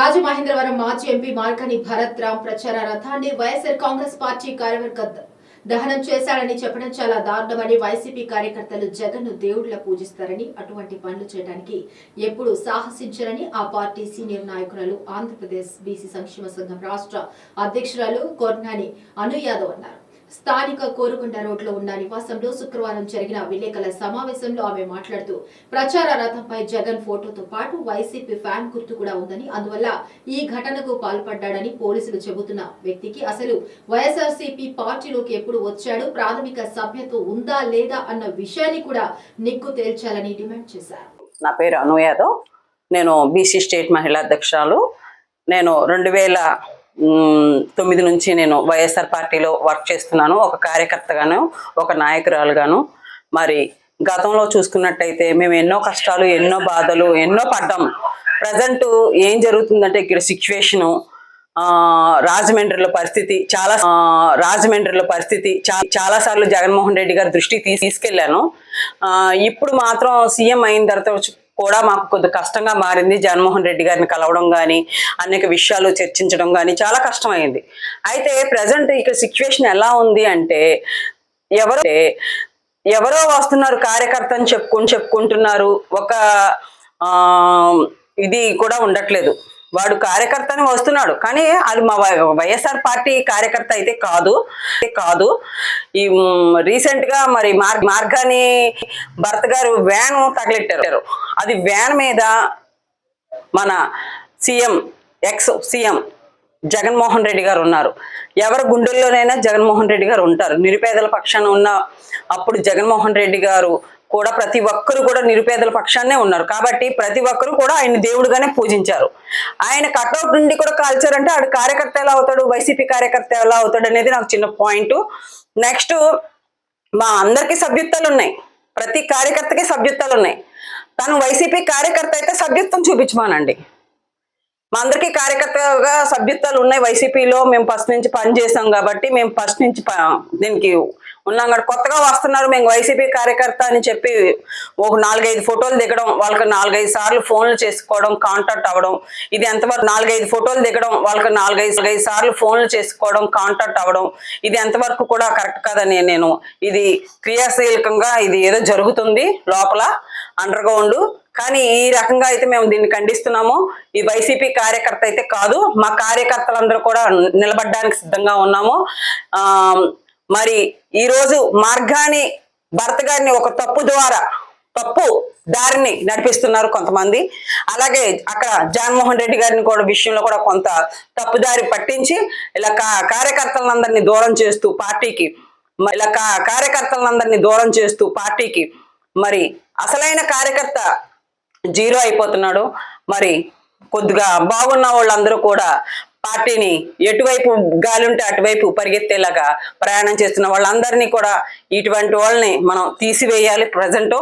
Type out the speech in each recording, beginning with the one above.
రాజమహేంద్రవరం మాజీ ఎంపీ మార్కని భరత్ రామ్ ప్రచార రథాన్ని వైఎస్ఆర్ కాంగ్రెస్ పార్టీ కార్యవర్గ దహనం చేశాడని చెప్పడం చాలా దారుణమని వైసీపీ కార్యకర్తలు జగన్ను దేవుడిలా పూజిస్తారని అటువంటి పనులు చేయడానికి ఎప్పుడు సాహసించరని ఆ పార్టీ సీనియర్ నాయకురాలు ఆంధ్రప్రదేశ్ బీసీ సంక్షేమ సంఘం రాష్ట్ర అధ్యక్షురాలు కొర్నాని అను యాదవ్ అన్నారు. స్థానిక కోరుకొండ రోడ్లో ఉన్న నివాసంలో శుక్రవారం జరిగిన విలేకరుల సమావేశంలో ఆమె మాట్లాడుతూ ప్రచార రథంపై జగన్ ఫోటోతో పాటు వైసీపీ ఫ్యాన్ గుర్తు కూడా ఉందని అందువల్ల ఈ ఘటనకు పాల్పడ్డాడని పోలీసులు చెబుతున్న వ్యక్తికి అసలు వైఎస్ఆర్సీపీ పార్టీలోకి ఎప్పుడు వచ్చాడు ప్రాథమిక సభ్యత్వం ఉందా లేదా అన్న విషయాన్ని కూడా నిగ్గు తేల్చాలని డిమాండ్ చేశారు. నా పేరు అను యాదవ్. నేను బీసీ స్టేట్ మహిళా అధ్యక్షురాలు. నేను రెండు వేల తొమ్మిది నుంచి నేను వైఎస్ఆర్ పార్టీలో వర్క్ చేస్తున్నాను. ఒక కార్యకర్తగాను ఒక నాయకురాలుగాను. మరి గతంలో చూసుకున్నట్టయితే మేము ఎన్నో కష్టాలు ఎన్నో బాధలు ఎన్నో పడ్డాం. ప్రజెంట్ ఏం జరుగుతుందంటే ఇక్కడ సిచ్యువేషను రాజమండ్రిలో పరిస్థితి చాలా రాజమండ్రిలో పరిస్థితి చాలా సార్లు జగన్మోహన్ రెడ్డి గారి దృష్టికి తీసుకెళ్ళాను ఇప్పుడు మాత్రం సీఎం అయిన తర్వాత కూడా మాకు కొద్ది కష్టంగా మారింది. జగన్మోహన్ రెడ్డి గారిని కలవడం కానీ అనేక విషయాలు చర్చించడం కానీ చాలా కష్టమైంది. అయితే ప్రజెంట్ ఇక్కడ సిచ్యువేషన్ ఎలా ఉంది అంటే ఎవరు ఎవరో వస్తున్నారు కార్యకర్త అని చెప్పుకొని చెప్పుకుంటున్నారు. ఒక ఇది కూడా ఉండట్లేదు. వాడు కార్యకర్త అని వస్తున్నాడు. కానీ అది మా వైఎస్ఆర్ పార్టీ కార్యకర్త అయితే కాదు. కాదు. ఈ రీసెంట్గా మరి మార్గ మార్గాన్ని భరత్ గారు వ్యాన్ తగలెట్టారు. అది వ్యాన్ మీద మన CM ex CM Jaganmohan Reddy గారు ఉన్నారు. ఎవరి గుండెల్లోనైనా జగన్మోహన్ రెడ్డి గారు ఉంటారు. నిరుపేదల పక్షాన ఉన్న అప్పుడు జగన్మోహన్ రెడ్డి గారు కూడా ప్రతి ఒక్కరు కూడా నిరుపేదల పక్షాన్నే ఉన్నారు. కాబట్టి ప్రతి ఒక్కరు కూడా ఆయన దేవుడుగానే పూజించారు. ఆయన కట్అవుట్ నుండి కూడా కాల్చారంటే ఆడు కార్యకర్త ఎలా అవుతాడు? వైసీపీ కార్యకర్త ఎలా అవుతాడు అనేది నాకు చిన్న పాయింట్. నెక్స్ట్ మా అందరికీ సభ్యత్వాలు ఉన్నాయి. ప్రతి కార్యకర్తకి సభ్యత్వాలు ఉన్నాయి. తను వైసీపీ కార్యకర్త అయితే సభ్యత్వం చూపించమానండి. మా అందరికీ కార్యకర్తగా సభ్యత్వాలు ఉన్నాయి. వైసీపీలో మేము ఫస్ట్ నుంచి పని చేసాం కాబట్టి మేము ఫస్ట్ నుంచి ప- దీనికి ఉన్నాం కాబట్టి కొత్తగా వస్తున్నారు మేము వైసీపీ కార్యకర్త అని చెప్పి ఒక నాలుగైదు ఫోటోలు దిగడం వాళ్ళకి నాలుగైదు సార్లు ఫోన్లు చేసుకోవడం కాంటాక్ట్ అవ్వడం. ఇది ఎంతవరకు నాలుగైదు ఫోటోలు దిగడం వాళ్ళకి నాలుగైదు ఐదు సార్లు ఫోన్లు చేసుకోవడం కాంటాక్ట్ అవ్వడం. ఇది ఎంతవరకు కూడా కరెక్ట్ కాదని నేను ఇది క్రియాశీలకంగా ఇది ఏదో జరుగుతుంది లోపల అండర్ గ్రౌండ్ కానీ ఈ రకంగా అయితే మేము దీన్ని ఖండిస్తున్నాము. ఈ వైసీపీ కార్యకర్త అయితే కాదు మా కార్యకర్తలందరూ కూడా నిలబడడానికి సిద్ధంగా ఉన్నాము. మరి ఈరోజు మార్గాన్ని భర్త గారిని ఒక తప్పు ద్వారా తప్పు దారిని నడిపిస్తున్నారు కొంతమంది. అలాగే అక్కడ జగన్మోహన్ రెడ్డి గారిని కూడా విషయంలో కూడా కొంత తప్పుదారి పట్టించి ఇలా కా- కార్యకర్తలందరినీ దూరం చేస్తూ పార్టీకి మ- ఇలా కా- కార్యకర్తలందరినీ దూరం చేస్తూ పార్టీకి మరి అసలైన కార్యకర్త జీరో అయిపోతున్నాడు. మరి కొద్దిగా బాగున్న వాళ్ళందరూ కూడా పార్టీని ఎటువైపు గాలి ఉంటే అటువైపు పరిగెత్తేలాగా ప్రయాణం చేస్తున్న వాళ్ళందరినీ కూడా ఇటువంటి వాళ్ళని మనం తీసివేయాలి. ప్రజెంట్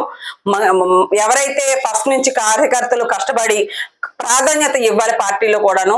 ఎవరైతే ఫస్ట్ నుంచి కార్యకర్తలు కష్టపడి ప్రాధాన్యత ఇవ్వాలి పార్టీలో కూడాను